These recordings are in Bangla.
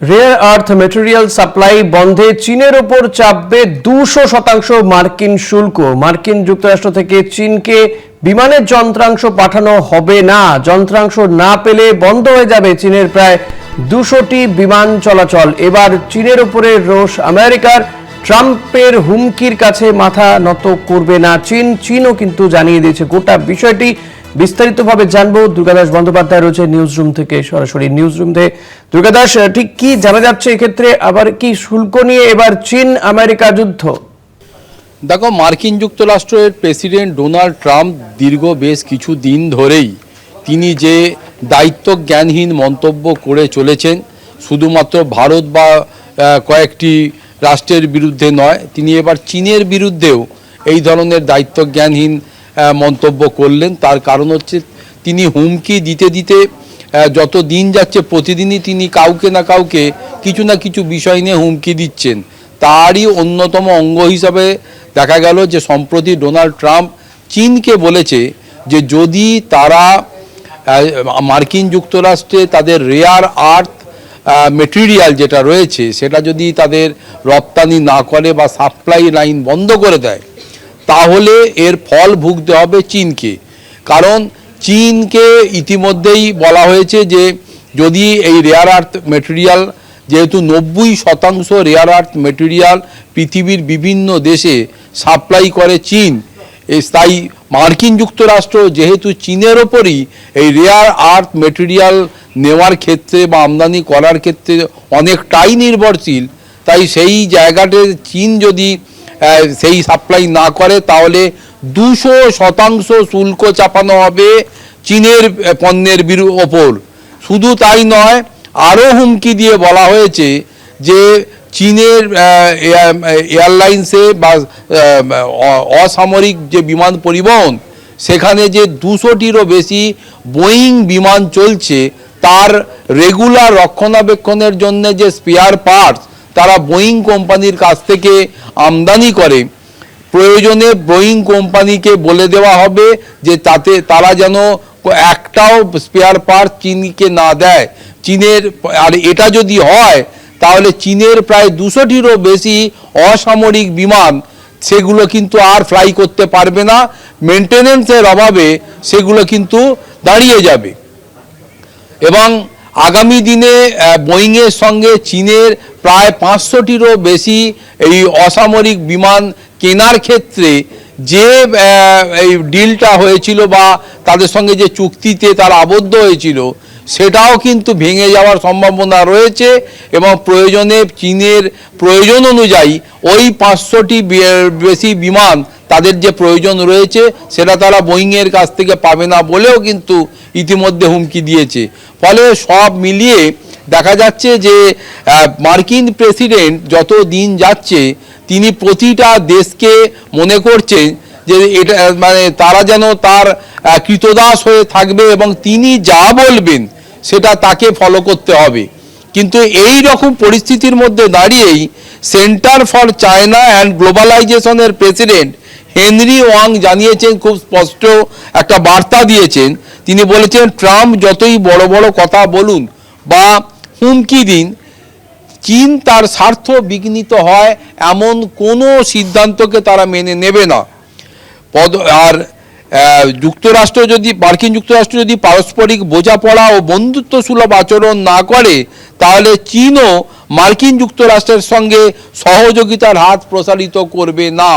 রেয়ার আর্থ মেটেরিয়াল সাপ্লাই বন্ধে চীনের ওপর চাপবে দুশো শতাংশ মার্কিন শুল্ক। মার্কিন যুক্তরাষ্ট্র থেকে চীনকে বিমানের যন্ত্রাংশ পাঠানো হবে না। যন্ত্রাংশ না পেলে বন্ধ হয়ে যাবে চীনের প্রায় দুশোটি বিমান চলাচল। এবার চীনের উপরে রোষ আমেরিকার ট্রাম্পের হুমকির কাছে মাথা নত করবে না। চীন, চীনও কিন্তু জানিয়ে দিয়েছে। গোটা বিষয়টি বিস্তারিতভাবে জানব। দুর্গাদাস বন্দ্যোপাধ্যায় রয়েছে নিউজ রুম থেকে, সরাসরি নিউজ রুম থেকে দুর্গাদাস ঠিক কি জানা যাচ্ছে এক্ষেত্রে? আবার কি শুল্ক নিয়ে এবার চীন আমেরিকা যুদ্ধ? দেখো, মার্কিন যুক্তরাষ্ট্রের প্রেসিডেন্ট ডোনাল্ড ট্রাম্প দীর্ঘ বেশ কিছু দিন ধরেই তিনি যে দায়িত্ব জ্ঞানহীন মন্তব্য করে চলেছেন, শুধুমাত্র ভারত বা কয়েকটি রাষ্ট্রের বিরুদ্ধে নয়, তিনি এবার চীনের বিরুদ্ধেও এই ধরনের দায়িত্ব জ্ঞানহীন মন্তব্য করলেন। তার কারণ হচ্ছে তিনি হুমকি দিতে দিতে যত দিন যাচ্ছে প্রতিদিনই তিনি কাউকে না কাউকে কিছু না কিছু বিষয় নিয়ে হুমকি দিচ্ছেন। তারই অন্যতম অঙ্গ হিসাবে দেখা গেল যে সম্প্রতি ডোনাল্ড ট্রাম্প চীনকে বলেছে যে যদি তারা মার্কিন যুক্তরাষ্ট্রে তাদের রেয়ার আর্থ মেটেরিয়াল যেটা রয়েছে সেটা যদি তাদের রপ্তানি না করে বা সাপ্লাই লাইন বন্ধ করে দেয় তাহলে এর ফল ভুগতে হবে চীনকে। কারণ চীনকে ইতিমধ্যেই বলা হয়েছে যে, যদি এই রেয়ার আর্থ মেটেরিয়াল যেহেতু নব্বই শতাংশ রেয়ার আর্থ মেটেরিয়াল পৃথিবীর বিভিন্ন দেশে সাপ্লাই করে চীন তাই মার্কিন যুক্তরাষ্ট্র যেহেতু চীনের ওপরই এই রেয়ার আর্থ মেটেরিয়াল নেওয়ার ক্ষেত্রে বা আমদানি করার ক্ষেত্রে অনেকটাই নির্ভরশীল, তাই সেই জায়গাতে চীন যদি সেই সাপ্লাই না করে, তাহলে দুশো শতাংশ শুল্ক চাপানো হবে চীনের পণ্যের বিরু ওপর। শুধু তাই নয়, আরও হুমকি দিয়ে বলা হয়েছে যে চীনের এয়ার- এয়ারলাইন্সে বা অসামরিক যে বিমান পরিবহন, সেখানে যে দুশোটিরও বেশি বোয়িং বিমান চলছে, তার রেগুলার রক্ষণাবেক্ষণের জন্য যে স্পেয়ার পার্টস তারা বোয়িং কোম্পানির কাছ থেকে আমদানি করে। প্রয়োজনে বোয়িং কোম্পানিকে বলে দেওয়া হবে যে তাতে তারা যেন একটাও স্পেয়ার পার্ট চীনকে না দেয়। চীনের আর এটা যদি হয়, তাহলে চীনের প্রায় দুশোটিরও বেশি অসামরিক বিমান সেগুলো কিন্তু আর ফ্লাই করতে পারবে না। মেনটেনেন্সের অভাবে সেগুলো কিন্তু দাঁড়িয়ে যাবে। এবং আগামী দিনে বোয়িংয়ের সঙ্গে চীনের প্রায় পাঁচশোটিরও বেশি এই অসামরিক বিমান কেনার ক্ষেত্রে যে এই ডিলটা হয়েছিল বা তাদের সঙ্গে যে চুক্তিতে তারা আবদ্ধ হয়েছিল সেটাও কিন্তু ভেঙে যাওয়ার সম্ভাবনা রয়েছে এবং প্রয়োজনে চীনের প্রয়োজন অনুযায়ী ওই পাঁচশোটি বেশি বিমান তাদের যে প্রয়োজন রয়েছে সেটা তারা বোয়িংয়ের কাছ থেকে পাবে না বলেও কিন্তু ইতিমধ্যে হুমকি দিয়েছে। ফলে সব মিলিয়ে দেখা যাচ্ছে যে মার্কিন প্রেসিডেন্ট যত দিন যাচ্ছে, তিনি প্রতিটা দেশকে মনে করছেন যে এটা মানে তারা যেন তার কৃতদাস হয়ে থাকবে এবং তিনি যা বলবেন সেটা তাকে ফলো করতে হবে। কিন্তু এই রকম পরিস্থিতির মধ্যে দাঁড়িয়েই সেন্টার ফর চায়না অ্যান্ড গ্লোবালাইজেশনের প্রেসিডেন্ট হেনরি ওয়াং জানিয়েছেন, খুব স্পষ্ট একটা বার্তা দিয়েছেন। তিনি বলেছেন, ট্রাম্প যতই বড় বড় কথা বলুন বা হুমকি দিন, চীন তার স্বার্থ বিঘ্নিত হয় এমন কোনো সিদ্ধান্তকে তারা মেনে নেবে না। পদ, আর যুক্তরাষ্ট্র যদি, মার্কিন যুক্তরাষ্ট্র যদি পারস্পরিক বোঝাপড়া ও বন্ধুত্ব সুলভ আচরণ না করে, তাহলে চীনও মার্কিন যুক্তরাষ্ট্রের সঙ্গে সহযোগিতার হাত প্রসারিত করবে না।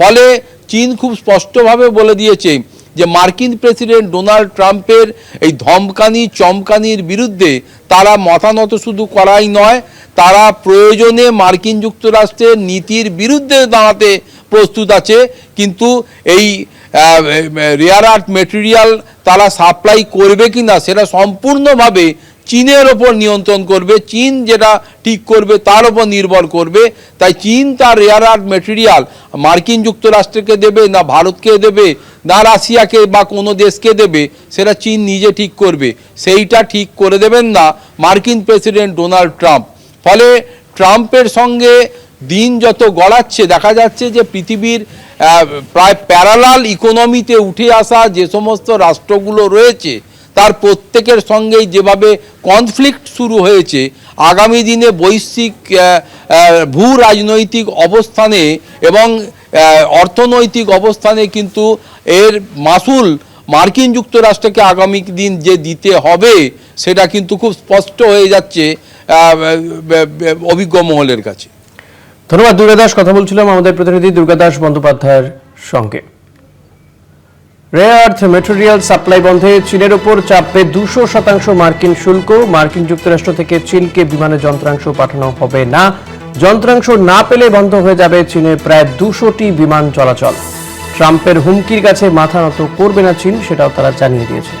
ফলে চীন খুব স্পষ্টভাবে বলে দিয়েছে যে মার্কিন প্রেসিডেন্ট ডোনাল্ড ট্রাম্পের এই ধমকানি, চমকানির বিরুদ্ধে তারা মাথানত শুধু করাই নয়, তারা প্রয়োজনে মার্কিন যুক্তরাষ্ট্রের নীতির বিরুদ্ধে দাঁড়াতে প্রস্তুত আছে, কিন্তু এই রেয়ার আর্থ মেটেরিয়াল তারা সাপ্লাই করবে কি না সেটা সম্পূর্ণভাবে চীনের ওপর নিয়ন্ত্রণ করবে, চীন যেটা ঠিক করবে তার ওপর নির্ভর করবে, তাই চীন তার রেয়ার আর্থ মেটেরিয়াল মার্কিন যুক্তরাষ্ট্রকে দেবে না ভারতকে দেবে, না রাশিয়াকে বা কোনো দেশকে দেবে, সেটা চীন নিজে ঠিক করবে। সেইটা ঠিক করে দেবেন না মার্কিন প্রেসিডেন্ট ডোনাল্ড ট্রাম্প। ফলে ট্রাম্পের সঙ্গে দিন যত গড়াচ্ছে, দেখা যাচ্ছে যে পৃথিবীর প্রায় প্যারালাল ইকোনমিতে উঠে আসা যে সমস্ত রাষ্ট্রগুলো রয়েছে, তার প্রত্যেকের সঙ্গেই যেভাবে কনফ্লিক্ট শুরু হয়েছে, আগামী দিনে বৈশ্বিক ভূ রাজনৈতিক অবস্থানে এবং অর্থনৈতিক অবস্থানে কিন্তু এর মাসুল মার্কিন যুক্তরাষ্ট্রকে আগামী দিন যে দিতে হবে, সেটা কিন্তু খুব স্পষ্ট হয়ে যাচ্ছে অভিজ্ঞ মহলের কাছে। ধন্যবাদ দুর্গাদাস কথা বলছিলাম আমাদের প্রতিনিধি দুর্গাদাস বন্দ্যোপাধ্যায়ের সঙ্গে। রেয়ার আর্থ মেটেরিয়াল সাপ্লাই বন্ধে চীনের ওপর চাপবে দুশো শতাংশ মার্কিন শুল্ক। মার্কিন যুক্তরাষ্ট্র থেকে চীনকে বিমানে যন্ত্রাংশ পাঠানো হবে না। যন্ত্রাংশ না পেলে বন্ধ হয়ে যাবে চীনের প্রায় দুশোটি বিমান চলাচল। ট্রাম্পের হুমকির কাছে মাথা নত করবে না চীন, সেটাও তারা জানিয়ে দিয়েছে।